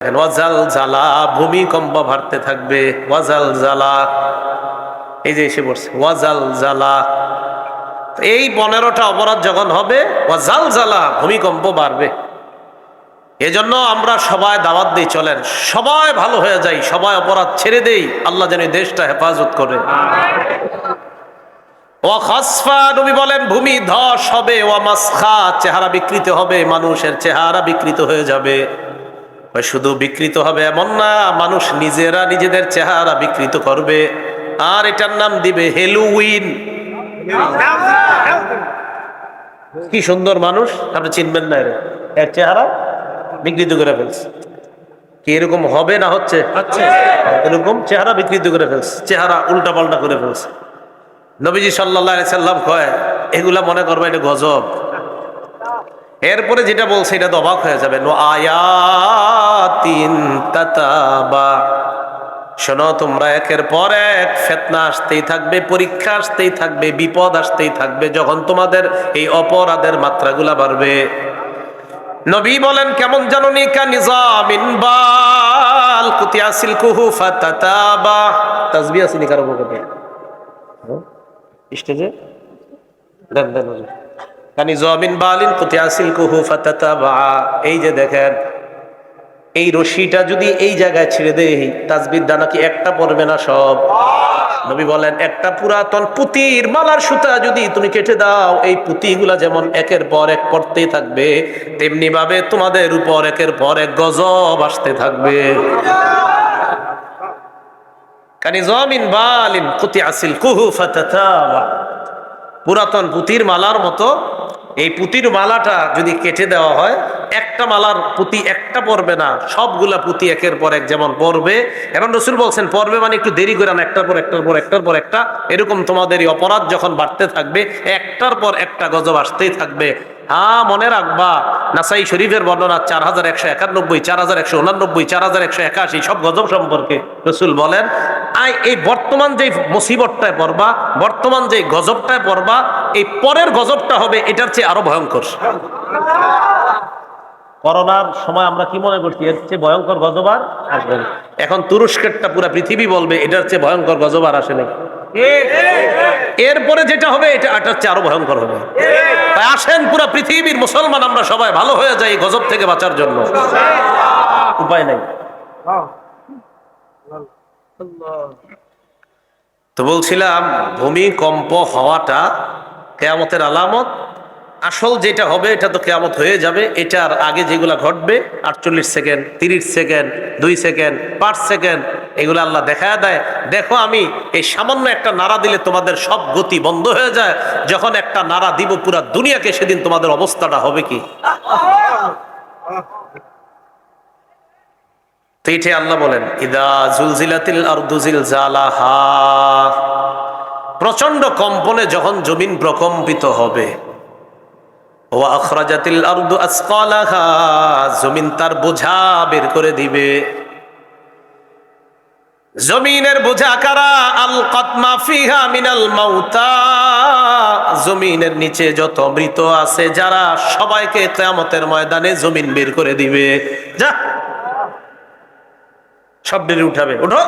Usual জালা, ভূমিকম্প ভারতে থাকবে। ওয়াজাল জালা, এই যে এসে পড়ছে, ওয়াজাল জালা। এই পনেরোটা অপরাধ যখন হবে, ওয়াজাল জালা, ভূমিকম্প বাড়বে। এজন্য আমরা সবাই দাওয়াত দিই, চলেন, সবাই ভালো হয়ে যাই, সবাই অপরাধ ছেড়ে দেই, আল্লাহ যেন দেশটা হেফাজত করে। ও খসফা, নবী বলেন, ভূমি ধস হবে, ও মাসখা, চেহারা বিকৃত হবে, মানুষের চেহারা বিকৃত হয়ে যাবে। শুধু বিকৃত হবে এমন না মানুষ নিজেরা নিজেদের চেহারা বিকৃত করবে। আর এটার নাম দিবে হেলুইন কি সুন্দর মানুষ আপনি চিনবেন না এর। এর চেহারা বিকৃত করে ফেলছে। কি এরকম হবে না হচ্ছে? এরকম চেহারা বিকৃত করে ফেলছে। চেহারা উল্টা পাল্টা করে ফেলছে। নবীজি সাল্লাহ সাল্লাম কয় এগুলা মনে করবে এটা গজব। এরপরে যেটা বলছে, এটা তো অবাক হয়ে যাবে। নো আয়াতিন শোনো, তোমরা একের পর এক ফেতনা আসতেই থাকবে, পরীক্ষা আসতেই থাকবে, বিপদ আসতেই থাকবে, যখন তোমাদের এই অপরাধের মাত্রাগুলা বাড়বে। নবী বলেন, কেমন জানুনি কা নিজামিন বাল কুতিয়াসিল কুহু ফাতাতাবা। তাসবিহ আসিনি কারও পকেটে স্টেজে? দেন দেন। কানি জমিন বালিন কুতিয়াসিল কুহু ফাতাতাবা। এই যে দেখেন, এই রশিটা যদি এই জায়গায় ছেড়ে দেই তাসবির দানা কি একটা পড়বে না সব? নবী বলেন, একটা পুরাতন পুতির মালার সুতা যদি তুমি কেটে দাও, এই পুঁতিগুলা যেমন একের পর এক পড়তেই থাকবে তেমনি ভাবে তোমাদের উপর একের পর এক গজব আসতে থাকবে। কানি জমিন বালিন কুতি আসিল কুহু ফাতাতাবা। পুরাতন পুতির মালার মতো। এই পুতির মালাটা যদি কেটে দেওয়া হয়, একটা মালার পুঁতি একটা পড়বে না, সবগুলা পুঁতি একের পর এক যেমন পড়বে। এবং রসুল বলছেন, পড়বে মানে একটু দেরি করে না একটার পর একটার পর একটার পর একটা। এরকম তোমাদের অপরাধ যখন বাড়তে থাকবে, একটার পর একটা গজব আসতেই থাকবে। হ্যাঁ মনে রাখবা, নাসাই শরীফের বর্ণনা চার হাজার একশো একানব্বই, চার হাজার একশো উনানব্বই, চার হাজার একশো একাশি, সব গজব সম্পর্কে রসুল বলেন। আই এই বর্তমান যে মুসিবতটায় পড়বা, বর্তমান যে গজবটায় পড়বা, এই পরের গজবটা হবে এটার চেয়ে আরও ভয়ঙ্কর। করোনার সময় আমরা কি মনে করছি? এর চেয়ে ভয়ঙ্কর গজব আর আসবে। এখন তুরস্কেরটা পুরো পৃথিবী বলবে, এটার চেয়ে ভয়ঙ্কর গজব আর আসে নাকি এরপরে যেটা হবে, এটা এটার চেয়ে আরও ভয়ঙ্কর হবে। তাই আসেন পুরো পৃথিবীর মুসলমান, আমরা সবাই ভালো হয়ে যাই গজব থেকে বাঁচার জন্য। উপায় নাই। তো বলছিলাম ভূমিকম্প হওয়াটা কেয়ামতের আলামত। আসল যেটা হবে এটা তো কেয়ামত হয়ে যাবে। এটার আগে যেগুলা ঘটবে আটচল্লিশ সেকেন্ড তিরিশ সেকেন্ড দুই সেকেন্ড পাঁচ সেকেন্ড এগুলো আল্লাহ দেখা দেয়। দেখো আমি এই সামান্য একটা নাড়া দিলে তোমাদের সব গতি বন্ধ হয়ে যায়। যখন একটা নাড়া দিব পুরা দুনিয়াকে সেদিন তোমাদের অবস্থাটা হবে কি? এটাই আল্লাহ বলেন, ইদা জুলজিলাতিল আরদুজিল জালাহা প্রচণ্ড কম্পনে যখন জমিন প্রকম্পিত হবে। আরদু জমিন তার বোঝা বের করে দিবে। জমিনের বোঝা কারা? আল কতমা ফিহা মিনাল মাউতা। জমিনের নিচে যত মৃত আছে, যারা সবাইকে কিয়ামতের ময়দানে জমিন বের করে দিবে। যা সব বেরিয়ে উঠাবে উঠো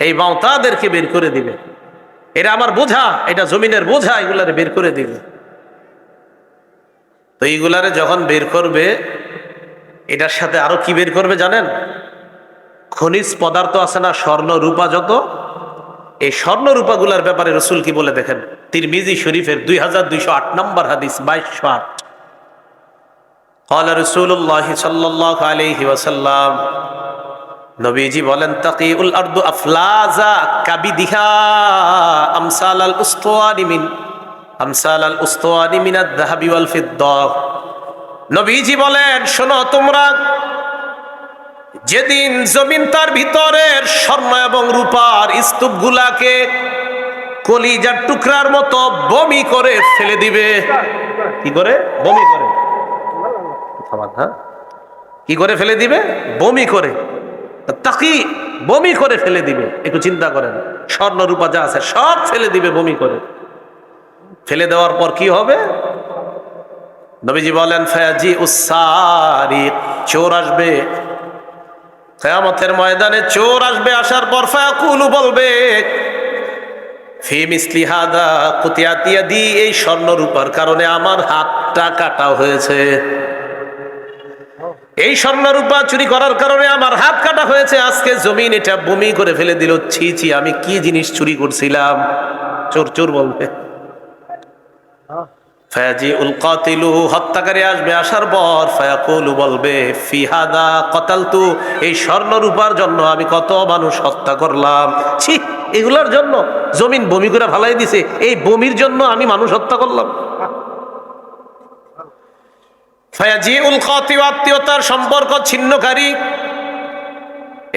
এই বাউতাদেরকে বের করে দিবে। এটা আমার বোঝা, এটা জমিনের বোঝা, এগুলারে বের করে দিবে। তো এইগুলারে যখন বের করবে, এটার সাথে আরও কি বের করবে জানেন? খনিজ পদার্থ আছে না, স্বর্ণ রূপা যত, এই স্বর্ণ রূপাগুলার ব্যাপারে রসুল কি বলে দেখেন? তিরমিজি শরীফের দুই হাজার দুইশো আট নম্বর হাদিস বাইশশো আট قال رسول الله صلى الله عليه وسلم নবীজি বলেন তাকিউল আরদু আফলাজা কাবিদিহা আমসাল আল উস্তওয়ানি মিন আমসাল আল উস্তওয়ানি মিন আদ-যাহাবি ওয়াল ফিদ্দা নবীজি বলেন শোনো তোমরা যেদিন জমিন তার ভিতরের স্বর্ণ এবং রূপার স্তূপগুলাকে কলিজার টুকরার মতো বমি করে ফেলে দিবে কি করে বমি করে থামান, হ্যাঁ? কি করে ফেলে দিবে? বমি করে। তাকি বমি করে ফেলে দিবে। একটু চিন্তা করেন। স্বর্ণ রূপা যা আছে সব ফেলে দিবে বমি করে। ফেলে দেওয়ার পর কি হবে? নবীজি বলেন ফয়াজি উসারি চোর আসবে। কেয়ামতের ময়দানে চোর আসবে আসার পর ফায়াকুলু বলবে এই স্বর্ণ রূপার কারণে আমার হাতটা কাটা হয়েছে। এই স্বর্ণ রূপা চুরি করার কারণে আমার হাত কাটা হয়েছে। আজকে জমিন এটা বমি করে ফেলে দিল। ছি ছি, আমি কি জিনিস চুরি করছিলাম? চোর চোর বলবে। উল হত্যাকারী আসবে আসার পর বলবে কতালতু, এই স্বর্ণ রূপার জন্য আমি কত মানুষ হত্যা করলাম। এগুলোর জন্য জমিন বমি করে ফালাই এই বমির জন্য আমি মানুষ হত্যা করলাম। আত্মীয়তার সম্পর্ক ছিন্নকারী।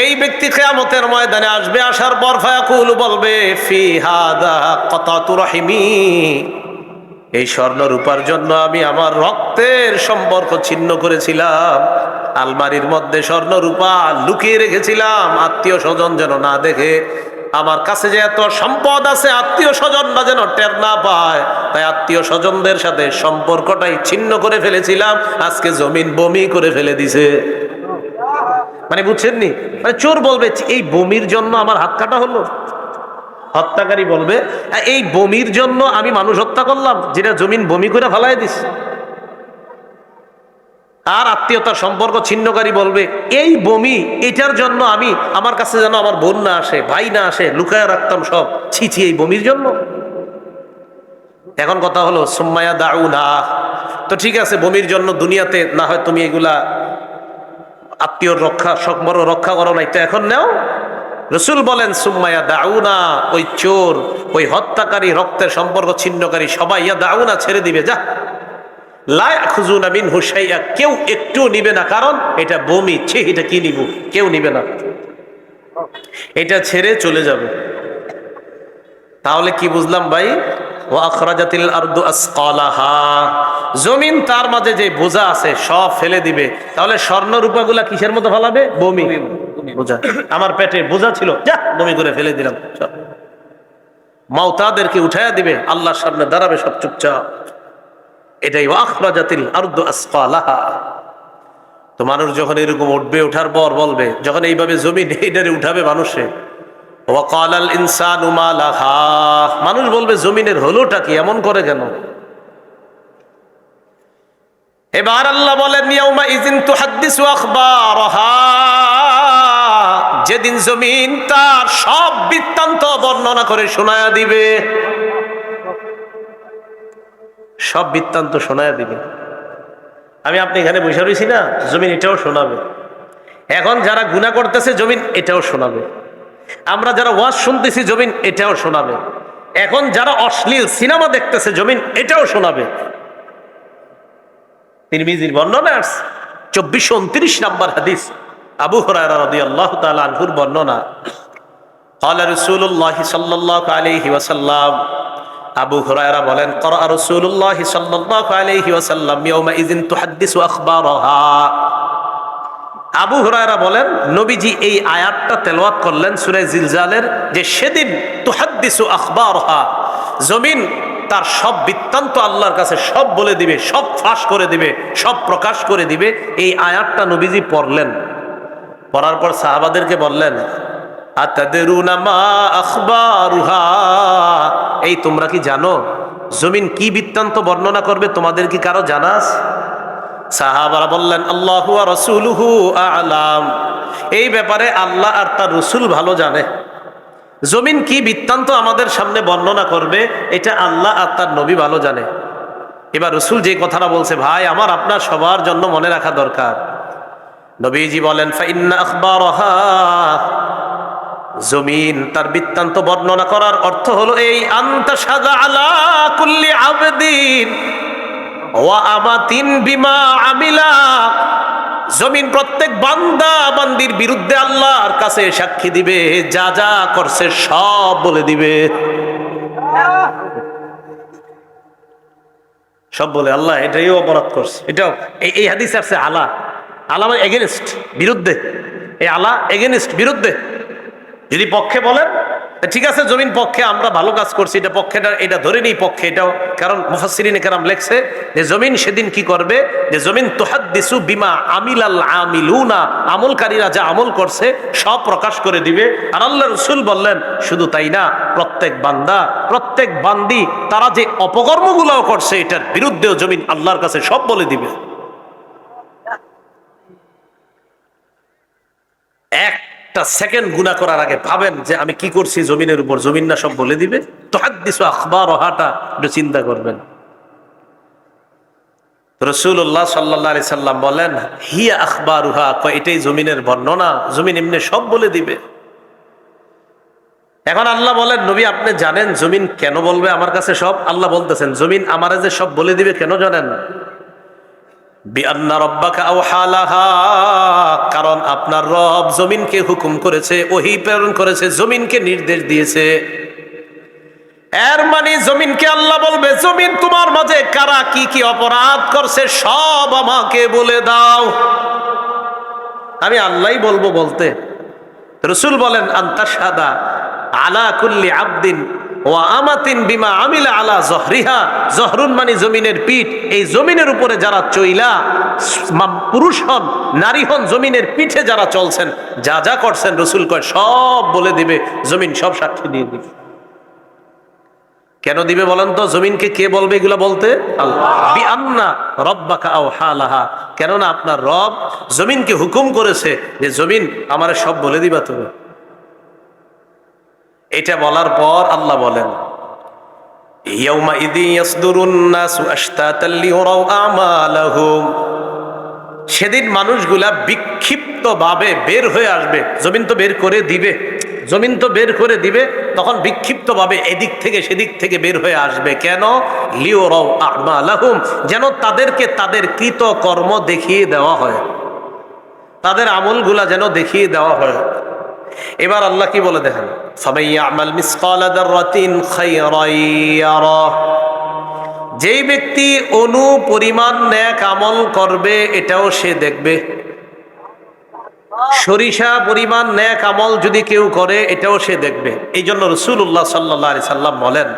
এই ব্যক্তি কেয়ামতের ময়দানে আসবে, আসার পর ফায়াকুল বলবে রাহিমি। এই স্বর্ণ রূপার জন্য আমি আমার রক্তের সম্পর্ক ছিন্ন করেছিলাম, আলমারির মধ্যে স্বর্ণ রূপা লুকিয়ে রেখেছিলাম, আত্মীয় স্বজন যেন না দেখে আমার কাছে যে এত সম্পদ আছে আত্মীয় স্বজনরা যেন টের না পায়। তাই আত্মীয় স্বজনদের সাথে সম্পর্কটাই ছিন্ন করে ফেলেছিলাম আজকে জমিন বমি করে ফেলে দিছে। মানে বুঝছেন নি মানে চোর বলবে এই বমির জন্য আমার হাত কাটা হলো? হত্যাকারী বলবে "আ, এই বমির জন্য আমি মানুষ হত্যা করলাম যেটা জমিন বমি করে ফেলাই দিস আর আত্মীয়তার সম্পর্ক ছিন্নকারী বলবে, এই বমি, এটার জন্য আমি, আমার কাছে যেন আমার বোন না আসে, ভাই না আসে, লুকায় রাখতাম সব। ছি ছি, এই বমির জন্য? এখন কথা হলো, সুম্মায়া দাউ না তো ঠিক আছে, বমির জন্য দুনিয়াতে না হয় তুমি এগুলা আত্মীয় রক্ষা সম্পর্ক রক্ষা করো নাই, তো এখন নাও। রসুল বলেন, সুম্মায়া দাউনা, ওই চোর, ওই হত্যাকারী, রক্তের সম্পর্ক ছিন্নকারী, সবাই ইয়া দাউনা ছেড়ে দিবে, যা। কেউ একটু নিবে না, কারণ এটা বমি, ছে, এটা কি নিব? কেউ নিবে না। এটা ছেড়ে চলে যাবে। তাহলে কি বুঝলাম ভাই? জমিন তার মাঝে যে বোঝা আছে, সব ফেলে দিবে। তাহলে স্বর্ণ রূপাগুলা কিসের মতো ফেলাবে? বমি। বোঝা। আমার পেটে বোঝা ছিল, যা, বমি করে ফেলে দিলাম। চল। মাওতাদেরকে উঠাইয়া দিবে, আল্লাহর সামনে দাঁড়াবে সব চুপচাপ। এটাই আখরাজাতিল আরদু আসকালাহা। তো মানুষ যখন এরকম উঠবে ওঠার পর বলবে, যখন এইভাবে জমিন এইটারে উঠাবে মানুষে ওয়াকালাল ইনসানু মা লাহা? মানুষ বলবে, জমিনের হলোটা কি, এমন করে কেন? এবার আল্লাহ বলেন, ইয়াউমা ইজিন তুহাদ্দিসু আখবারহা। যেদিন জমিন তার সব বৃত্তান্ত বর্ণনা করে শোনায়া দিবে। সব বৃত্তান্ত শোনায়া দিবে আমি আপনি এখানে বসে রয়েছি না জমিন এটাও শোনাবে এখন যারা গুণা করতেছে জমিন এটাও শোনাবে আমরা যারা ওয়াজ শুনতেছি জমিন এটাও শোনাবে এখন যারা অশ্লীল সিনেমা দেখতেছে জমিন এটাও শোনাবে তিনি মিজির বর্ণনা আসছে চব্বিশশো উনত্রিশ নাম্বার হাদিস আবু হরায়রা রাদিয়াল্লাহু তাআলা আনহুর বর্ণনা قال رسول الله صلى الله عليه وسلم আবু হুরায়রা বলেন, করা রাসূলুল্লাহ সাল্লাল্লাহু আলাইহি ওয়াসাল্লাম ইয়াউমাইযিন তুহাদ্দিসু আখবারাহা। আবু হুরায়রা বলেন, নবীজি এই আয়াতটা তেলাওয়াত করলেন সূরা জিলজালের যে সেদিন তুহাদ্দিসু আখবারহা, জমিন তার সব বৃত্তান্ত আল্লাহর কাছে সব বলে দিবে, সব ফাঁস করে দিবে, সব প্রকাশ করে দিবে। এই আয়াতটা নবীজি পড়লেন। পড়ার পর সাহাবাদেরকে বললেন এই তোমরা কি জানো? জমিন কি বৃত্তান্ত বর্ণনা করবে? তোমাদের কি কারও জানাস সাহাবারা বললেন, আল্লাহু রসুলহু আলাম। এই ব্যাপারে আল্লাহ আর তার রসুল ভালো জানে। জমিন কি বৃত্তান্ত আমাদের সামনে বর্ণনা করবে, এটা আল্লাহ আর তার নবী ভালো জানে। এবার রসুল যে কথাটা বলছে, ভাই, আমার আপনার সবার জন্য মনে রাখা দরকার। নবীজি বলেন জমিন তার বৃত্তান্ত বর্ণনা করার অর্থ হলো এই, আন্তা আবেদিন আমিলা। জমিন প্রত্যেক বান্দা বান্দির বিরুদ্ধে আল্লাহর কাছে সাক্ষী দিবে, যা যা করছে সব বলে দিবে। সব বলে, আল্লাহ, এটাই অপরাধ করছে। এটাও, এই- হাদিস আছে আলা। আলা মানে এগেনস্ট বিরুদ্ধে। এই আলা এগেনস্ট বিরুদ্ধে। যদি পক্ষে বলেন ঠিক আছে, জমিন পক্ষে, আমরা ভালো কাজ করছি, এটা পক্ষেটা, এটা ধরে নিই পক্ষে, এটাও। কারণ মুফাসসিরিন কেরাম লেখছে যে, জমিন সেদিন কি করবে? যে, জমিন তুহাদ্দিসু বিমা আমিলাল আমিলুনা, আমলকারীরা যা আমল করছে, সব প্রকাশ করে দিবে। আর আল্লাহ রসুল বললেন, শুধু তাই না, প্রত্যেক বান্দা, প্রত্যেক বান্দি, তারা যে অপকর্মগুলোও করছে, এটার বিরুদ্ধেও জমিন আল্লাহর কাছে সব বলে দিবে। একটা সেকেন্ড গুণা করার আগে ভাবেন যে আমি কি করছি? জমিনের উপর জমিন না সব বলে দিবে? তো হাদিসু আখবার হাটা একটু চিন্তা করবেন। রসুল্লাহ সাল্লাহ সাল্লাম বলেন, হিয়া আখবার উহা এটাই জমিনের বর্ণনা। জমিন এমনি সব বলে দিবে। এখন আল্লাহ বলেন, নবী, আপনি জানেন জমিন কেন বলবে? আমার কাছে সব আল্লাহ বলতেছেন। জমিন আমারে যে সব বলে দিবে কেন জানেন? কারণ আপনার রব জমিনকে হুকুম করেছে, ওহি প্রেরণ করেছে, জমিনকে নির্দেশ দিয়েছে। এর মানে জমিনকে আল্লাহ বলবে, জমিন তোমার মাঝে কারা কি কি অপরাধ করছে, সব আমাকে বলে দাও। আমি আল্লাহই বলব বলতে। রসুল বলেন আন্তাসাদা আলা কুল্লি আবদিন আমাতিন বিমা মানে জমিনের পিঠ। এই জমিনের উপরে যারা চইলা পুরুষ নারী হন, জমিনের পিঠে যারা চলছেন, যা যা করছেন সব বলে দিবে, জমিন সব সাক্ষী দিয়ে দিবে। কেন দিবে বলেন তো? জমিনকে কে বলবে এগুলো বলতে? আল্লাহ। কেননা আপনার রব জমিনকে হুকুম করেছে যে, জমিন আমার সব বলে দিবা তুমি। এটা বলার পর আল্লাহ বলেন সেদিন মানুষগুলা বিক্ষিপ্ত ভাবে বের হয়ে আসবে, জমিন তো বের করে দিবে, জমিন তো বের করে দিবে, তখন বিক্ষিপ্ত ভাবে এদিক থেকে সেদিক থেকে বের হয়ে আসবে। কেন? লিওরাও আমালাহুম, যেন তাদেরকে তাদের কৃত কর্ম দেখিয়ে দেওয়া হয়। তাদের আমলগুলা যেন দেখিয়ে দেওয়া হয়। এবার আল্লাহ কি বলে দেখেন? যেই ব্যক্তি অনু পরিমাণ ন্যাক আমল করবে, এটাও সে দেখবে। সরিষা পরিমাণ ন্যাক আমল যদি কেউ করে, এটাও সে দেখবে। এই জন্য রসুল্লাহ সাল্লাহ সাল্লাম বলেন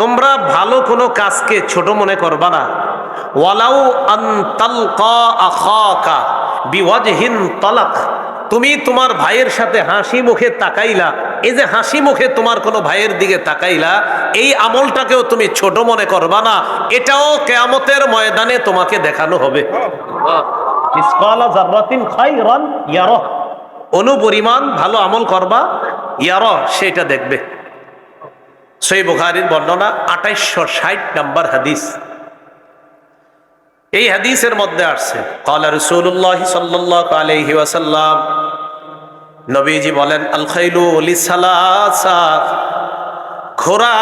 তোমরা ভালো কোনো কাজকে ছোট মনে করবা না। ওয়ালাউ আখাকা বিওয়াজহিন তুমি তোমার ভাইয়ের সাথে হাসি মুখে তাকাইলা, এই যে হাসি মুখে তোমার কোনো ভাইয়ের দিকে তাকাইলা, এই আমলটাকেও তুমি ছোট মনে করবা না, এটাও কেয়ামতের ময়দানে তোমাকে দেখানো হবে। অনুপরিমাণ ভালো আমল করবা ইয়ার সেটা দেখবে। সেই বুখারির বর্ণনা আঠাইশশো ষাট নাম্বার হাদিস। এই হাদিসের মধ্যে আসছে, কলা রসুল্লাহ সাল্লাহ আলহি ওয়াসাল্লাম, নবীজি বলেন আল খাইলু ঘোড়া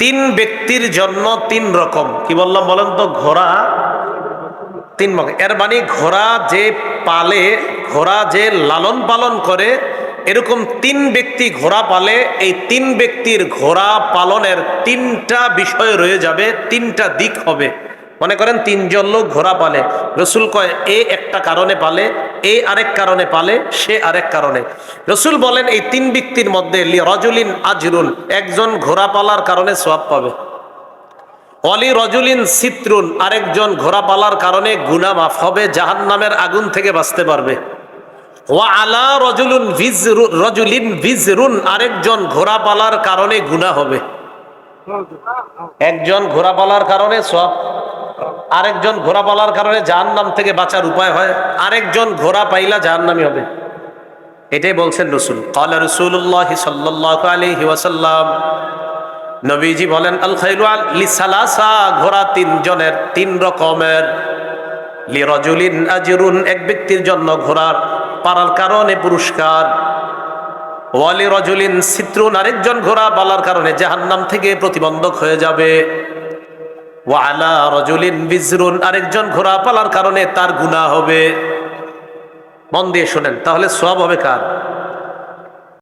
তিন ব্যক্তির জন্য তিন রকম। কি বললাম বলেন তো? ঘোড়া তিন ভাগ এর মানে ঘোড়া যে পালে, ঘোড়া যে লালন পালন করে, এরকম তিন ব্যক্তি ঘোড়া পালে, এই তিন ব্যক্তির ঘোড়া পালনের তিনটা বিষয় রয়ে যাবে, তিনটা দিক হবে। মনে করেন তিনজন লোক ঘোড়া পালে। রসুল কয়, এ একটা কারণে পালে, এ আরেক কারণে পালে, সে আরেক কারণে। রসুল বলেন, এই তিন ব্যক্তির মধ্যে রজুলিন আজরুল, একজন ঘোড়া পালার কারণে সোয়াব পাবে। অলি রজুলিন সিত্রুন আরেকজন ঘোড়া পালার কারণে গুনা মাফ হবে জাহান নামের আগুন থেকে বাঁচতে পারবে। ওয়া আলা রজুলুন রজুলিন আরেকজন ঘোড়া পালার কারণে গুনাহ হবে। একজন ঘোড়া পালার কারণে সব আরেকজন ঘোড়া পালার কারণে জাহান্নাম থেকে বাঁচার উপায় হয়, আরেকজন ঘোড়া পাইলা জাহান্নামি হবে। এটাই বলছেন রসুল। কালা রসুল্লাহ সাল্লাহ আলহি নবীজি বলেন, আল খাইলু আল লিসালাসা ঘোড়া তিনজনের, তিন রকমের। লি রজুলিন আজিরুন, এক ব্যক্তির জন্য ঘোড়ার পারার কারণে পুরস্কার। ওয়ালি রজুলিন সিত্রুন, আরেকজন ঘোড়া পালার কারণে জাহান্নাম থেকে প্রতিবন্ধক হয়ে যাবে। ওয়ালা আরেকজন ঘোড়া পালার কারণে তার গুণা হবে। মন দিয়ে শোনেন, তাহলে সব হবে কার?